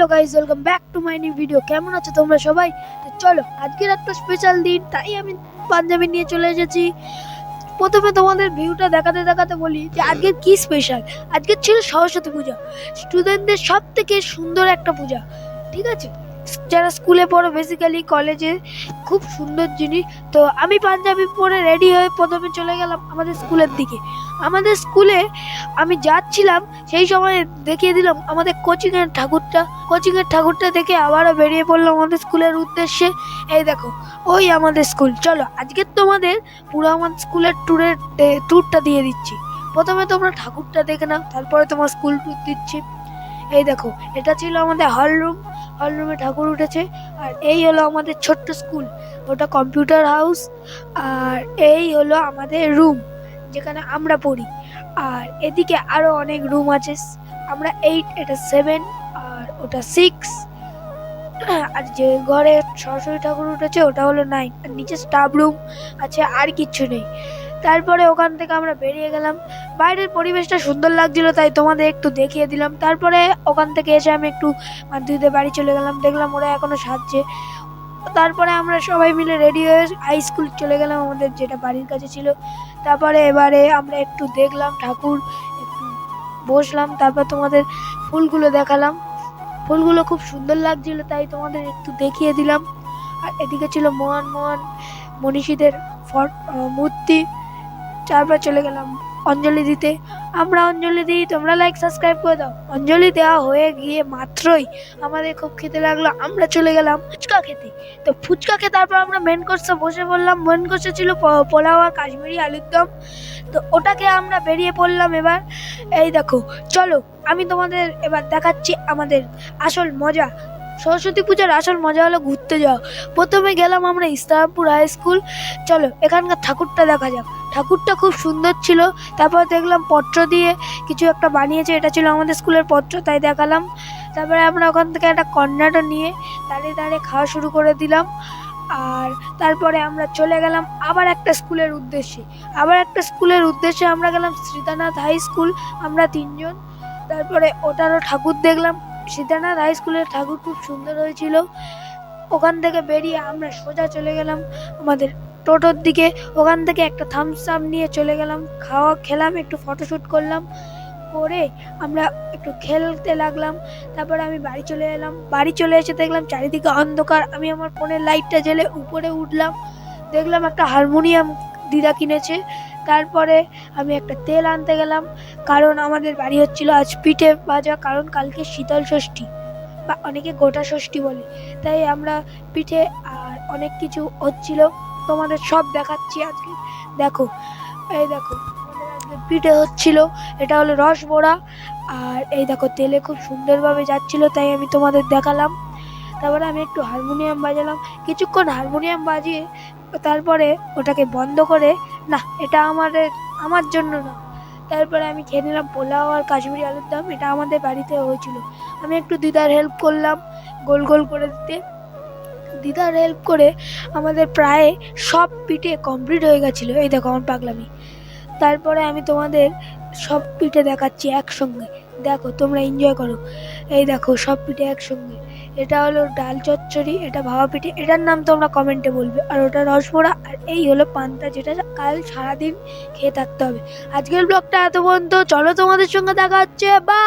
Hello guys welcome back to my new video কেমন আছো তোমরা সবাই? তো চলো, আজকের একটা স্পেশাল দিন, তাই আমি পাঞ্জাবি নিয়ে চলে এসেছি। প্রথমে তোমাদের ভিউটা দেখাতে দেখাতে বলি যে আজকের কি স্পেশাল আজকের ছিল সরস্বতী পূজা। স্টুডেন্টদের সব থেকে সুন্দর একটা পূজা, ঠিক আছে? যারা স্কুলে পড়ো বেসিক্যালি কলেজে খুব সুন্দর জিনিস। তো আমি পাঞ্জাবি পরে রেডি হয়ে প্রথমে চলে গেলাম আমাদের স্কুলের দিকে। আমাদের স্কুলে আমি যাচ্ছিলাম, সেই সময় দেখিয়ে দিলাম আমাদের কোচিংয়ের ঠাকুরটা। কোচিংয়ের ঠাকুরটা দেখে আবারও বেরিয়ে পড়লাম আমাদের স্কুলের উদ্দেশ্যে। এই দেখো, ওই আমাদের স্কুল চলো, আজকে তোমাদের পুরো আমার স্কুলের ট্যুরের ট্যুরটা দিয়ে দিচ্ছি। প্রথমে তোমরা ঠাকুরটা দেখে নাও, তারপরে তোমার স্কুল ট্যুর দিচ্ছি। এই দেখো, এটা ছিল আমাদের হল রুম হল রুমে ঠাকুর উঠেছে। আর এই হলো আমাদের ছোট্ট স্কুল ওটা কম্পিউটার হাউস আর এই হলো আমাদের রুম যেখানে আমরা পড়ি। আর এদিকে আরও অনেক রুম আছে, আমরা এইট এটা সেভেন আর ওটা সিক্স আর যে ঘরে সরস্বতী ঠাকুর উঠেছে, ওটা হলো নাইন আর নিচে স্টাফ রুম আছে, আর কিচ্ছু নেই। তারপরে ওখান থেকে আমরা বেরিয়ে গেলাম। বাইরের পরিবেশটা সুন্দর লাগছিল, তাই তোমাদের একটু দেখিয়ে দিলাম। তারপরে ওখান থেকে এসে আমি একটু মাধ্যমিকদের বাড়ি চলে গেলাম, দেখলাম ওরা এখনও সাজছে। তারপরে আমরা সবাই মিলে রেডি হয়ে হাই স্কুল চলে গেলাম, আমাদের যেটা বাড়ির কাছে ছিল। তারপরে এবারে আমরা একটু দেখলাম ঠাকুর, একটু বসলাম, তারপর তোমাদের ফুলগুলো দেখালাম। ফুলগুলো খুব সুন্দর লাগছিল, তাই তোমাদের একটু দেখিয়ে দিলাম। আর এদিকে ছিল মহান মহান মনীষীদের ফট মূর্তি। তারপর চলে গেলাম। অঞ্জলি দিতে। আমরা অঞ্জলি দিই, তোমরা লাইক সাবস্ক্রাইব করে দাও। অঞ্জলি দেওয়া হয়ে গিয়ে মাত্রই আমাদের খুব খেতে লাগল, আমরা চলে গেলাম ফুচকা খেতে। তো ফুচকা খেয়ে তারপর আমরা মেন কোর্সে বসে পড়লাম। মেন কোর্সে ছিল পোলাও আর কাশ্মীরি আলুর দম। তো ওটাকে আমরা বেরিয়ে পড়লাম এবার। এই দেখো, চলো আমি তোমাদের এবার দেখাচ্ছি আমাদের আসল মজা। সরস্বতী পূজার আসল মজা হলো ঘুরতে যাওয়া। প্রথমে গেলাম আমরা ইসলামপুর হাই স্কুল চলো, এখানকার ঠাকুরটা দেখা যাক। ঠাকুরটা খুব সুন্দর ছিল। তারপর দেখলাম পত্র দিয়ে কিছু একটা বানিয়েছে। এটা ছিল আমাদের স্কুলের পত্র, তাই দেখালাম। তারপরে আমরা ওখান থেকে একটা কর্নাটো নিয়ে দাঁড়িয়ে দাঁড়িয়ে খাওয়া শুরু করে দিলাম। আর তারপরে আমরা চলে গেলাম আবার একটা স্কুলের উদ্দেশ্যে। আবার একটা স্কুলের উদ্দেশ্যে আমরা গেলাম শ্রীতানাথ হাই স্কুল আমরা তিনজন। তারপরে ওটারও ঠাকুর দেখলাম। সীতানাথ হাই স্কুলের ঠাকুর খুব সুন্দর হয়েছিল। ওখান থেকে বেরিয়ে আমরা সোজা চলে গেলাম আমাদের টোটোর দিকে। ওখান থেকে একটা থামস আপ নিয়ে চলে গেলাম। খাওয়া খেলাম, একটু ফটোশ্যুট করলাম। করে আমরা একটু খেলতে লাগলাম। তারপরে আমি বাড়ি চলে এলাম। বাড়ি চলে এসে দেখলাম চারিদিকে অন্ধকার। আমি আমার ফোনের লাইটটা জ্বেলে উপরে উঠলাম। দেখলাম একটা হারমোনিয়াম দিদা কিনেছে। তারপরে আমি একটা তেল আনতে গেলাম। কারণ আমাদের বাড়ি হচ্ছিল আজ পিঠে ভাজা, কারণ কালকে শীতল ষষ্ঠী, বা অনেকে গোটা ষষ্ঠী বলে। তাই আমরা পিঠে আর অনেক কিছু হচ্ছিল, তোমাদের সব দেখাচ্ছি আজকে। দেখো, এই দেখো পিঠে হচ্ছিল, এটা হলো রস বড়া আর এই দেখো, তেলে খুব সুন্দরভাবে যাচ্ছিল, তাই আমি তোমাদের দেখালাম। তারপরে আমি একটু হারমোনিয়াম বাজালাম। কিছুক্ষণ হারমোনিয়াম বাজিয়ে তারপরে ওটাকে বন্ধ করে, না, এটা আমাদের, আমার জন্য না। তারপরে আমি খেয়ে নিলাম পোলাও আর কাশ্মীরি আলুর দম, এটা আমাদের বাড়িতে হয়েছিল। আমি একটু দিদার হেল্প করলাম গোল গোল করে দিতে। দিদার হেল্প করে আমাদের প্রায় সব পিঠে কমপ্লিট হয়ে গেছিল। এই দেখো আমার পাগলামি। তারপরে আমি তোমাদের সব পিঠে দেখাচ্ছি একসঙ্গে। দেখো তোমরা এনজয় করো। এই দেখো সব পিঠে একসঙ্গে। এটা হলো ডাল চচ্চড়ি, এটা ভাবা পিঠে। এটার নাম তোমরা কমেন্টে বলবে। আর ওটা রসবড়া, আর এই হলো পান্তা, যেটা কাল সারাদিন খেয়ে থাকতে হবে। আজকের ব্লগটা এত পর্যন্ত। চলো তোমাদের সঙ্গে দেখা হচ্ছে। বা